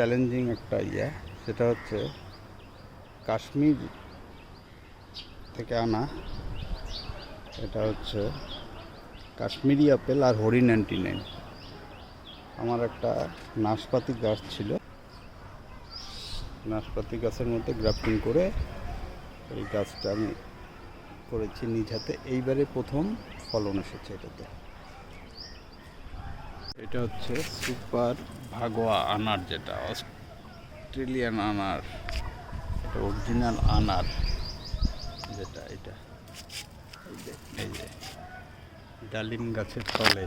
Challenging একটা ইয়ে সেটা হচ্ছে কাশ্মীর থেকে আনা, এটা হচ্ছে কাশ্মীরি আপেল আর হরি নাইনটি নাইন আমার একটা নাশপাতি গাছ ছিল। নাশপাতি গাছের মধ্যে গ্রাফটিং করে এই গাছটা আমি করেছি নিজ হাতে। এইবারে প্রথম ফলন এসেছে এটাতে। এটা হচ্ছে সুপার ভাগোয়া আনার যেটা, অস্ট্রেলিয়ান আনার, এটা অরিজিনাল আনার যেটা, এটা। এই যে, ডালিম গাছের তলে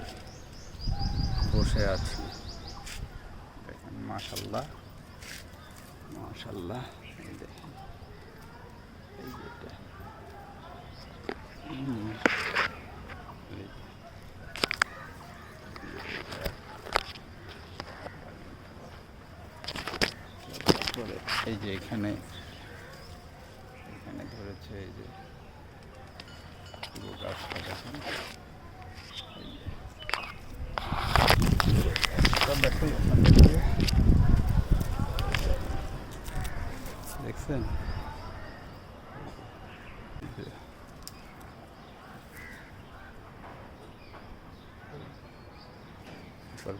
বসে আছি। দেখেন, মাশাল্লাহ মাশাল্লাহ, এই দেখেন। এই যে এটা হুম। এই যে। তারপরে এই যে এখানে এখানে ধরেছে এই যে পুরো গাছটা দেখেন দেখছেন।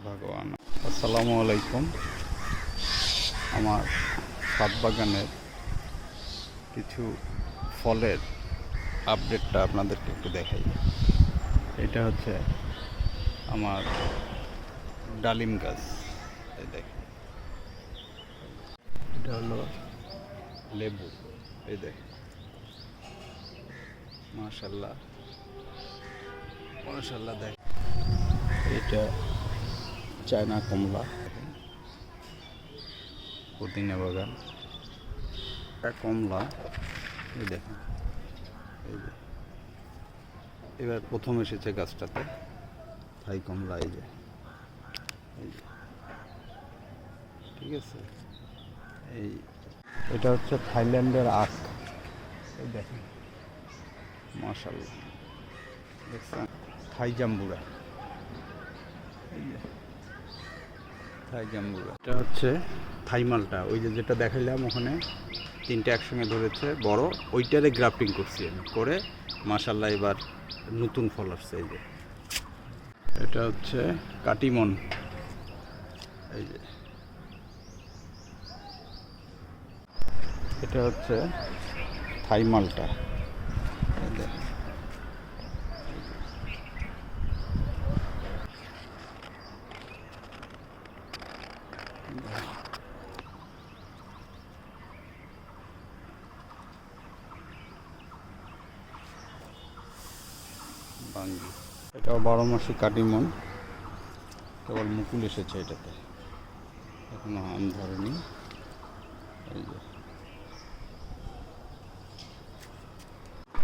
ভগবান। আসসালামু আলাইকুম। আমার ছাদ বাগানের কিছু ফলের আপডেটটা আপনাদেরকে একটু দেখাই। এটা হচ্ছে আমার ডালিম গাছ। দেখেন। এটা হলো লেবু। এই দেখেন। মাশাল্লাহ মাশাল্লাহ দেখ এটা চায়না কমলা। পুদিনা বাগান একটা কমলা, এই দেখেন, এই যে। এবার প্রথম এসেছে গাছটাতে থাই কমলা, এই যে। ঠিক আছে? এই, এটা হচ্ছে থাইল্যান্ডের আখ। এই দেখেন। মাশাল্লাহ দেখছেন? থাই জাম্বুরা। এই যে। থাই জাম্বুরা এটা হচ্ছে থাই মালটা ওই যে যেটা দেখাইলাম ওখানে, তিনটে একসঙ্গে ধরেছে, বড়। ওইটারে গ্রাফটিং করছি আমি। করে মাশাল্লাহ এবার নতুন ফল আসছে এই যে। এটা হচ্ছে কাটিমন। এই যে। এটা হচ্ছে থাই মালটা এই দেখেন। বাঙ্গি। এটাও বারো মাসি কাটিমন কেবল মুকুল এসেছে এটাতে। এখনও আম ধরেনি। এই যে।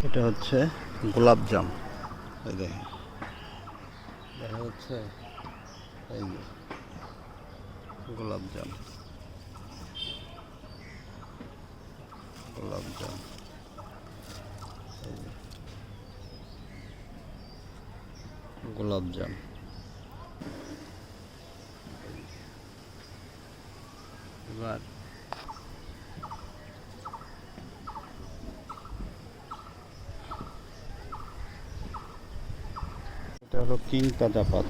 এটা হচ্ছে গোলাপ জাম। এই দেখেন। দেখা যাচ্ছে এই যে গোলাপ জাম গোলাপ জাম এই যে গোলাপ জাম এবার এটা হলো কিং তাজা পাত।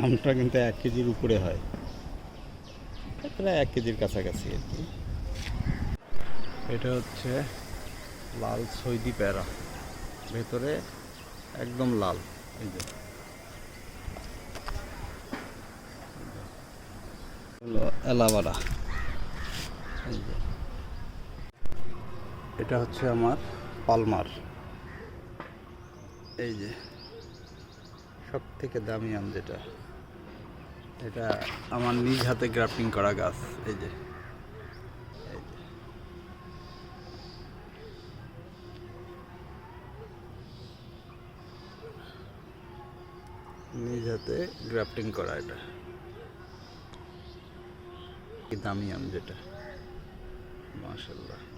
আমটা কিন্তু এক কেজির উপরে হয়। প্রায় এক কেজির কাছাকাছি আর কি। এটা হচ্ছে লাল সৈদি প্যারা। ভেতরে একদম লাল, এই যে। এটা হচ্ছে আমার পালমার। এই যে। সব থেকে দামি আম যেটা। এটা আমার নিজ হাতে গ্রাফটিং করা গাছ, এই যে। নিজ হাতে গ্রাফটিং করা এটা। দামি আম যেটা। মাশাল্লাহ